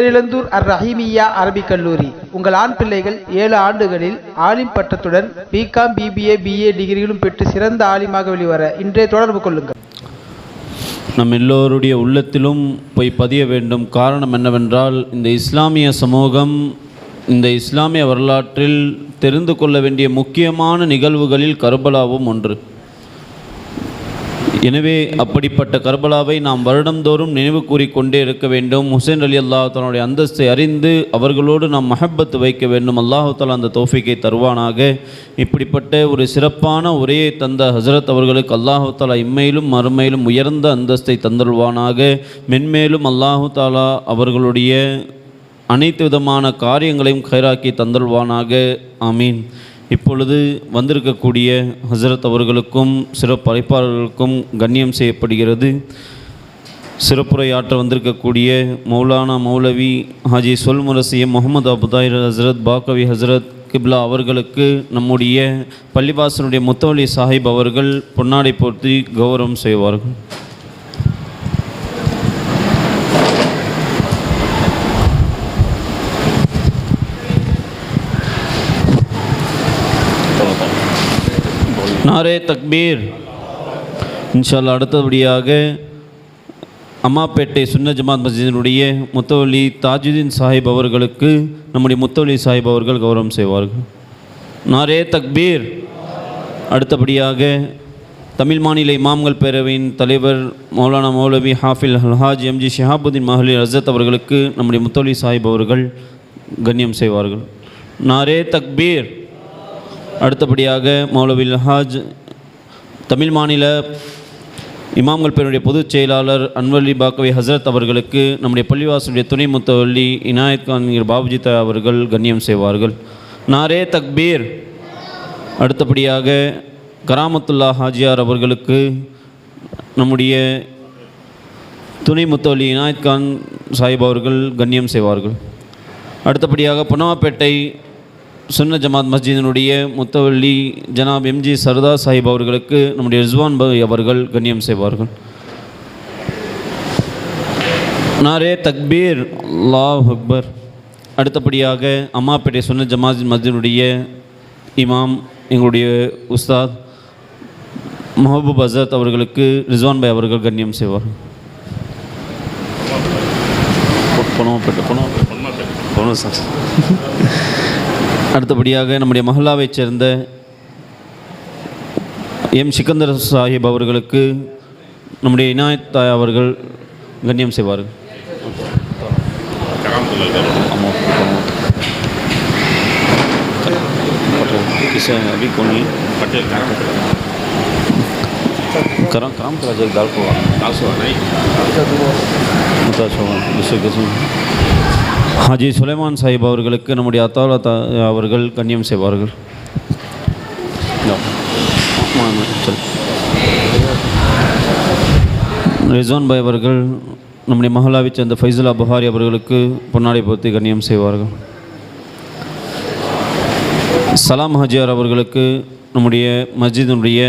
பேரிழந்தூர் அர் ரஹீமியா அரபிக் கல்லூரி. உங்கள் ஆண் பிள்ளைகள் ஏழு ஆண்டுகளில் ஆலிம் பட்டத்துடன் பிகாம் பிபிஏ பிஏ டிகிரிகளும் பெற்று சிறந்த ஆலிமாக வெளிவர இன்றைய தொடர்பு கொள்ளுங்கள். நம் எல்லோருடைய உள்ளத்திலும் போய் பதிய வேண்டும். காரணம் என்னவென்றால் இந்த இஸ்லாமிய சமூகம் இந்த இஸ்லாமிய வரலாற்றில் தெரிந்து கொள்ள வேண்டிய முக்கியமான நிகழ்வுகளில் கர்பலாவும் ஒன்று. எனவே அப்படிப்பட்ட கர்பலாவை நாம் வருடந்தோறும் நினைவு கூறிக்கொண்டே இருக்க வேண்டும். ஹுசேன் அலி அல்லாஹ் தன்னுடைய அந்தஸ்தை அறிந்து அவர்களோடு நாம் மஹப்பத்து வைக்க வேண்டும். அல்லாஹு தாலா அந்த தோஃபிக்கை தருவானாக. இப்படிப்பட்ட ஒரு சிறப்பான உரையை தந்த ஹசரத் அவர்களுக்கு அல்லாஹு தாலா இம்மையிலும் மறுமையிலும் உயர்ந்த அந்தஸ்தை தந்தருவானாக மென்மேலும் அல்லாஹு தாலா அவர்களுடைய அனைத்து விதமான காரியங்களையும் கைராக்கி தந்தல்வானாக ஆமீன். இப்பொழுது வந்திருக்கக்கூடிய ஹசரத் அவர்களுக்கும் சிறப்பு அழைப்பாளர்களுக்கும் கண்ணியம் செய்யப்படுகிறது. சிறப்புரையாற்ற வந்திருக்கக்கூடிய மௌலானா மௌலவி ஹாஜி சொல்முரசிய முகமது அபுதாயிர் ஹசரத் பாக்கவி ஹசரத் கிப்லா அவர்களுக்கு நம்முடைய பள்ளிவாசனுடைய முத்தவலி சாஹிப் அவர்கள் பொன்னாடை போர்த்தி கௌரவம் செய்வார்கள். நாரே தக்பீர். இன்ஷால்லா அடுத்தபடியாக அம்மாப்பேட்டை சுன்ன ஜமாத் மஸ்ஜிதினுடைய முத்தவலி தாஜுதீன் சாஹிப் அவர்களுக்கு நம்முடைய முத்தவலி சாஹிப் அவர்கள் கௌரவம் செய்வார்கள். நாரே தக்பீர். அடுத்தபடியாக தமிழ் மாநில இமாம்கள் பேரவையின் தலைவர் மௌலானா மௌலவி ஹாஃபில் அல்ஹாஜ் எம்ஜி ஷஹாபுதீன் மஹலி அசத் அவர்களுக்கு நம்முடைய முத்தவலி சாஹிப் அவர்கள் கண்ணியம் செய்வார்கள். நாரே தக்பீர். அடுத்தபடியாக மௌலவில் ஹாஜ். தமிழ் மாநில இமாம்கள் பேருடைய பொதுச் செயலாளர் அன்வல்லி பாக்கவி ஹசரத் அவர்களுக்கு நம்முடைய பள்ளிவாசலுடைய துணை முத்தவல்லி இனாயத் கான் பாபுஜி அவர்கள் கண்ணியம் செய்வார்கள். நாரே தக்பீர். அடுத்தபடியாக கராமத்துல்லா ஹாஜியார் அவர்களுக்கு நம்முடைய துணை முத்தவல்லி இனாயத் கான் சாஹிப் அவர்கள் கண்ணியம் செய்வார்கள். அடுத்தபடியாக புனவாப்பேட்டை சுன்ன ஜமாத் மஸ்ஜிதினுடைய முத்தவல்லி ஜனாப் எம்ஜி சர்தா சாஹிப் அவர்களுக்கு நம்முடைய ரிஸ்வான் பாய் அவர்கள் கண்ணியம் செய்வார்கள். நாரே தக்பீர் லா அக்பர். அடுத்தபடியாக அம்மாப்பேட்டை சுன்ன ஜமாத் மஸ்ஜினுடைய இமாம் எங்களுடைய உஸ்தாத் மஹபூப் அசரத் அவர்களுக்கு ரிஸ்வான் பாய் அவர்கள் கண்ணியம் செய்வார்கள். புனவாப்பேட்டை பணம் பணம் சார். அடுத்தபடியாக நம்முடைய மஹல்லாவைச் சேர்ந்த எம் சிக்கந்தர் சாஹிப் அவர்களுக்கு நம்முடைய இனாயத் தாய் அவர்கள் கண்ணியம் செய்வார்கள் ஆமாம், ஆமாம். किसे अभी कौन है पटेल करम काम करा जाए दाल को दाल सो नहीं ஹாஜி சுலைமான் சாஹிப் அவர்களுக்கு நம்முடைய அத்தாலா அவர்கள் கண்ணியம் செய்வார்கள். ரிசான் பாய் அவர்கள் நம்முடைய மகளாவை சேர்ந்த ஃபைசுலா புகாரி அவர்களுக்கு பொன்னாடை போர்த்தி கண்ணியம் செய்வார்கள். சலாம் ஹஜியார் அவர்களுக்கு நம்முடைய மஸ்ஜிதினுடைய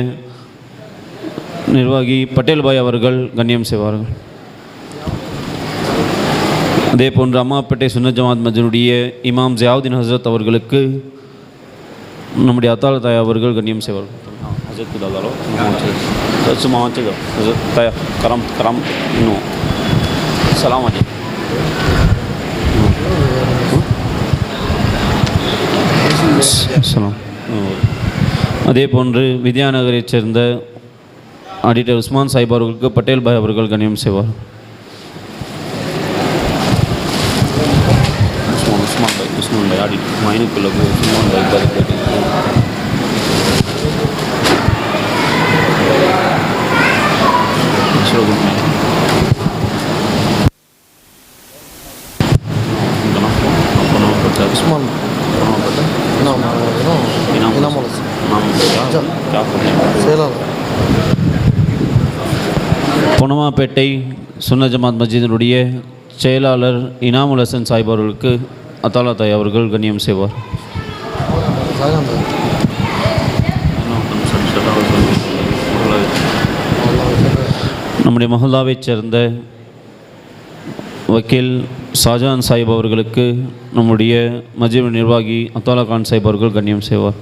நிர்வாகி பட்டேல் பாய் அவர்கள் கண்ணியம் செய்வார்கள். அதே போன்று அம்மாப்பேட்டை சுன்ன ஜமாத் மஜனுடைய இமாம் ஜியாவுதீன் ஹசரத் அவர்களுக்கு நம்முடைய அத்தால தாயா அவர்கள் கண்ணியம் செய்வார்கள். சும்மா தாயா கரம் கரம் இன்னும் சலாம் சலாம் அதே போன்று வித்யாநகரைச் சேர்ந்த ஆடிட்டர் உஸ்மான் சாஹிப் அவர்களுக்கு பட்டேல் பாய் அவர்கள் கண்ணியம் செய்வார் உஸ்மான் பை உஸ்மான் பை ஆடிட்டு மைனுக்குள்ளே போய் உஸ்மான் பை பதில் கேட்டு பொனமாப்பேட்டை சுன்ன ஜமாத் செயலாளர் இனாமுலசன் சாய்பவர்களுக்கு அத்தாலா தாய் அவர்கள் கண்ணியம் செய்வார். நம்முடைய மஹல்லாவைச் சேர்ந்த வக்கீல் ஷாஜான் சாஹிப் அவர்களுக்கு நம்முடைய மஜித் நிர்வாகி அத்தாலா கான் சாஹிப் அவர்கள் கண்ணியம் செய்வார்.